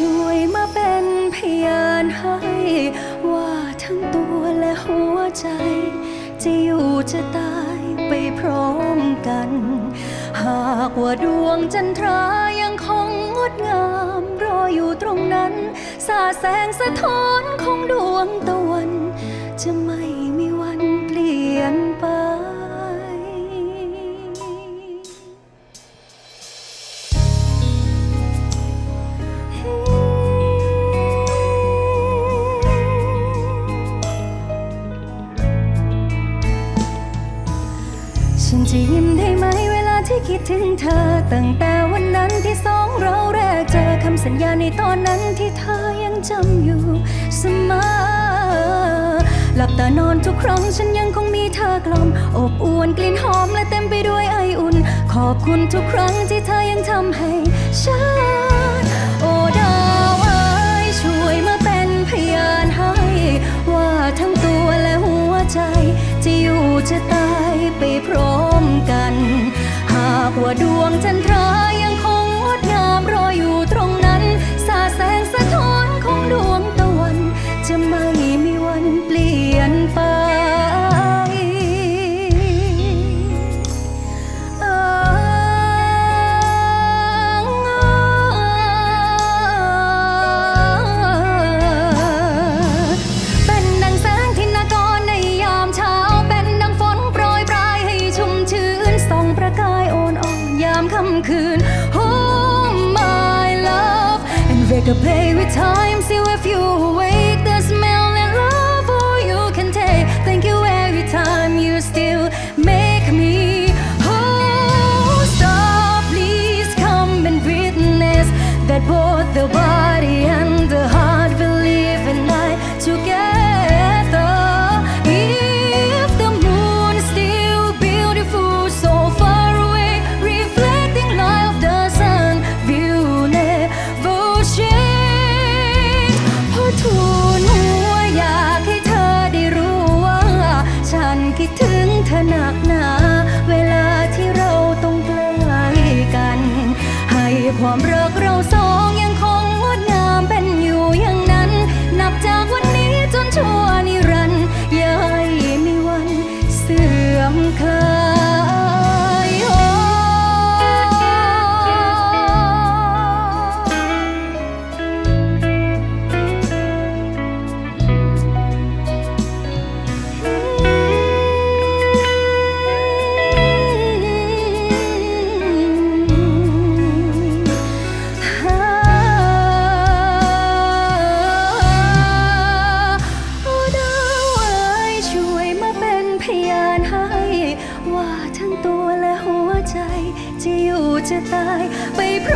ช่วยมาเป็นพยานให้ ว่าทั้งตัวและหัวใจ จะอยู่จะตายไปพร้อมกัน หากว่าดวงจันทรายังคงงดงาม รออยู่ตรงนั้น สาแสงสะท้อนของดวงตะวันจะไม่ ฉันจะยิ้มได้ไหมเวลาที่คิดถึงเธอ ตั้งแต่วันนั้นที่สองเราแรกเจอคำสัญญาในตอนนั้นที่เธอยังจำอยู่เสมอหลับตานอนทุกครั้งฉันยังคงมีเธอกล่อม อบอวนกลิ่นหอมและเต็มไปด้วยไออุ่น ขอบคุณทุกครั้งที่เธอยังทำให้ฉันโอ้ดาวเอ้ยช่วยมาเป็นพยานให้ ว่าทั้งตัวและหัวใจจะอยู่ จะตายไปพร้อมกัน หากว่าดวงจันทรายังคง คืน Hold oh my love. And make a play with time see if you ใตัวและหัวใจ จะอยู่จะตายไปพร้อม